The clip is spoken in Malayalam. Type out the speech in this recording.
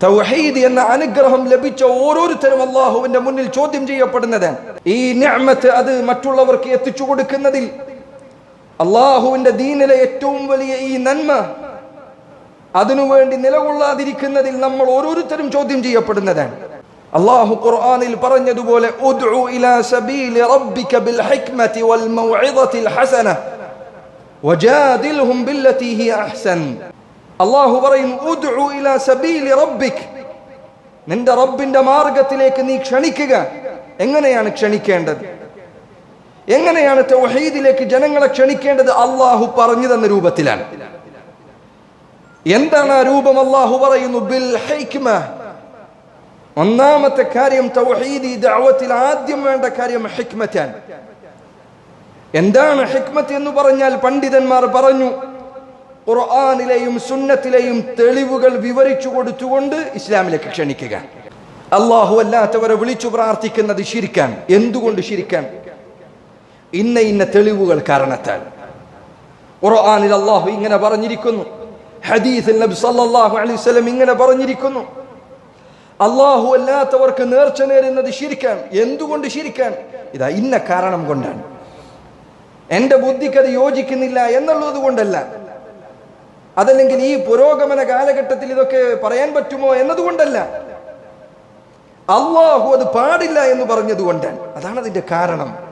തൗഹീദ് എന്ന അനുഗ്രഹം ലഭിച്ച ഓരോരുത്തരും അള്ളാഹുവിന്റെ മുന്നിൽ ചോദ്യം ചെയ്യപ്പെടുന്നത്. ഈ നിഅമത്ത് അത് മറ്റുള്ളവർക്ക് എത്തിച്ചു കൊടുക്കുന്നതിൽ അള്ളാഹുവിന്റെ ദീനിലെ ഏറ്റവും വലിയ ഈ നന്മ അതിനുവേണ്ടി നിലകൊള്ളാതിരിക്കുന്നതിൽ നമ്മൾ ഓരോരുത്തരും ചോദ്യം ചെയ്യപ്പെടുന്നതാണ് അള്ളാഹു ഖുർആനിൽ പറഞ്ഞതുപോലെ ഹസന അള്ളാഹു പറയും നിന്റെ റബ്ബിന്റെ മാർഗത്തിലേക്ക് നീ ക്ഷണിക്കുക. എങ്ങനെയാണ് ക്ഷണിക്കേണ്ടത്? എങ്ങനെയാണ് തൗഹീദിലേക്ക് ജനങ്ങളെ ക്ഷണിക്കേണ്ടത്? അള്ളാഹു പറഞ്ഞു തന്ന രൂപത്തിലാണ്. എന്താണ് ആ രൂപം അള്ളാഹു പറയുന്നു? ബിൽ ഹൈക്മ. ഒന്നാമത്തെ കാര്യം തൗഹീദി ദഅവത്തിൽ ആദ്യം വേണ്ട കാര്യം ഹിക്മറ്റാണ് എന്താണ് ഹിക്മത്ത് എന്ന് പറഞ്ഞാൽ പണ്ഡിതന്മാർ പറഞ്ഞു ഖുർആാനിലെയും സുന്നത്തിലെയും തെളിവുകൾ വിവരിച്ചു കൊടുത്തുകൊണ്ട് ഇസ്ലാമിലേക്ക് ക്ഷണിക്കുക. അള്ളാഹു അല്ലാത്തവരെ വിളിച്ചു പ്രാർത്ഥിക്കുന്നത് ശിരിക്കാൻ. എന്തുകൊണ്ട് ശിരിക്കാൻ? ഇന്ന ഇന്ന തെളിവുകൾ കാരണത്താൽ. ഖുർആാനിൽ അള്ളാഹു ഇങ്ങനെ പറഞ്ഞിരിക്കുന്നു. ഹദീസിൽ നബി സല്ലല്ലാഹു അലൈഹി വസല്ലം ഇങ്ങനെ പറഞ്ഞിരിക്കുന്നു. അള്ളാഹു അല്ലാത്തവർക്ക് നേർച്ച നേരുന്നത് ശിരിക്കാൻ. എന്തുകൊണ്ട് ശിരിക്കാൻ? ഇതാ ഇന്ന കാരണം കൊണ്ടാണ്. എന്റെ ബുദ്ധിക്ക് അത് യോജിക്കുന്നില്ല എന്നുള്ളത് കൊണ്ടല്ല. അതല്ലെങ്കിൽ ഈ പുരോഗമന കാലഘട്ടത്തിൽ ഇതൊക്കെ പറയാൻ പറ്റുമോ എന്നതുകൊണ്ടല്ല. അള്ളാഹു അത് പാടില്ല എന്ന് പറഞ്ഞതുകൊണ്ടാണ്. അതാണ് അതിന്റെ കാരണം.